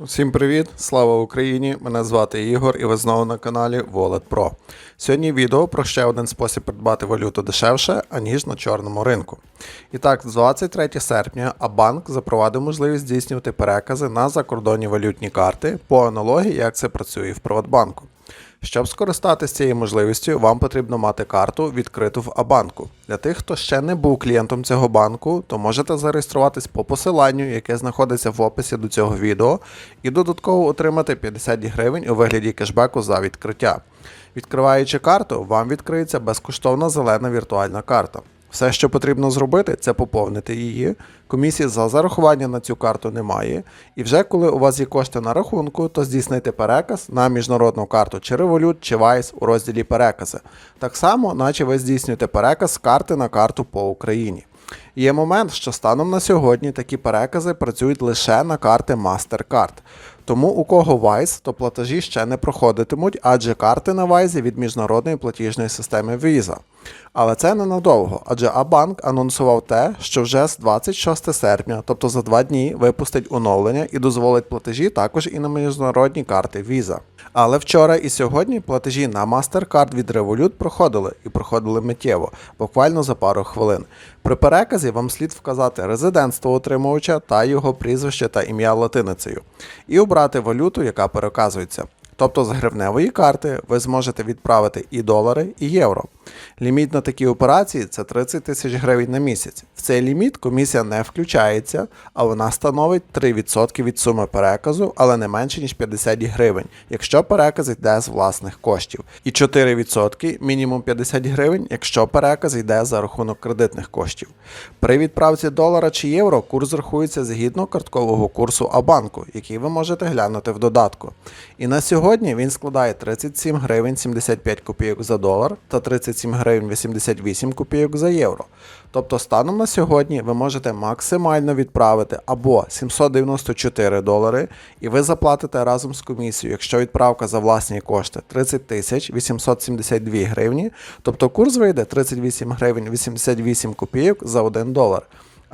Всім привіт! Слава Україні! Мене звати Ігор і ви знову на каналі Wallet Pro. Сьогодні відео про ще один спосіб придбати валюту дешевше, аніж на чорному ринку. І так, з 23 серпня Абанк запровадив можливість здійснювати перекази на закордонні валютні карти по аналогії, як це працює в Приватбанку. Щоб скористатися цією можливістю, вам потрібно мати карту відкриту в Абанку. Для тих, хто ще не був клієнтом цього банку, то можете зареєструватись по посиланню, яке знаходиться в описі до цього відео, і додатково отримати 50 гривень у вигляді кешбеку за відкриття. Відкриваючи карту, вам відкриється безкоштовна зелена віртуальна карта. Все, що потрібно зробити, це поповнити її. Комісії за зарахування на цю карту немає. І вже коли у вас є кошти на рахунку, то здійснити переказ на міжнародну карту чи Revolut, чи Wise у розділі перекази. Так само, наче ви здійснюєте переказ з карти на карту по Україні. Є момент, що станом на сьогодні такі перекази працюють лише на карти MasterCard. Тому у кого Wise, то платежі ще не проходитимуть, адже карти на Wise від міжнародної платіжної системи Visa. Але це ненадовго, адже Абанк анонсував те, що вже з 26 серпня, тобто за два дні, випустить оновлення і дозволить платежі також і на міжнародні карти Visa. Але вчора і сьогодні платежі на MasterCard від Revolut проходили і проходили миттєво, буквально за пару хвилин. При переказі вам слід вказати резидентство отримувача та його прізвище та ім'я латиницею, і обрати валюту, яка переказується. Тобто з гривневої карти ви зможете відправити і долари, і євро. Ліміт на такі операції це 30 тисяч гривень на місяць. В цей ліміт комісія не включається, а вона становить 3% від суми переказу, але не менше ніж 50 гривень, якщо переказ йде з власних коштів, і 4% мінімум 50 гривень, якщо переказ йде за рахунок кредитних коштів. При відправці долара чи євро курс рахується згідно карткового курсу Абанку, який ви можете глянути в додатку. І на сьогодні він складає 37 гривень 75 копійок за долар та 37 гривень 88 копійок за євро. Тобто станом на сьогодні ви можете максимально відправити або 794 долари, і ви заплатите разом з комісією, якщо відправка за власні кошти 30 тисяч 872 гривні, тобто курс вийде 38 гривень 88 копійок за 1 долар.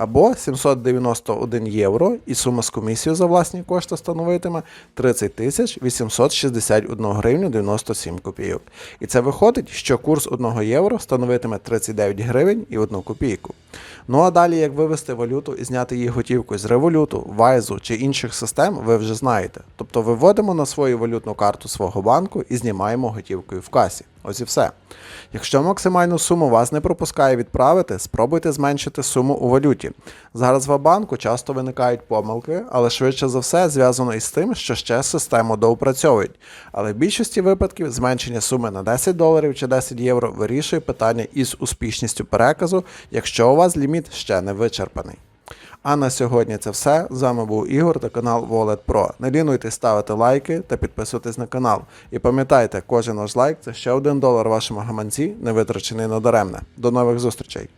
Або 791 євро, і сума з комісією за власні кошти становитиме 30 тисяч 861 гривню 97 копійок. І це виходить, що курс 1 євро становитиме 39 гривень і 1 копійку. Ну а далі, як вивести валюту і зняти її готівкою з революту, вайзу чи інших систем, ви вже знаєте. Тобто виводимо на свою валютну карту свого банку і знімаємо готівкою в касі. Ось і все. Якщо максимальну суму вас не пропускає відправити, спробуйте зменшити суму у валюті. Зараз в банку часто виникають помилки, але швидше за все зв'язано із тим, що ще систему доопрацьовують. Але в більшості випадків зменшення суми на 10 доларів чи 10 євро вирішує питання із успішністю переказу, якщо у вас ліміт ще не вичерпаний. А на сьогодні це все. З вами був Ігор та канал Wallet Pro. Не лінуйтесь ставити лайки та підписуйтесь на канал. І пам'ятайте, кожен ваш лайк це ще один долар вашому гаманці, не витрачений надаремне. До нових зустрічей!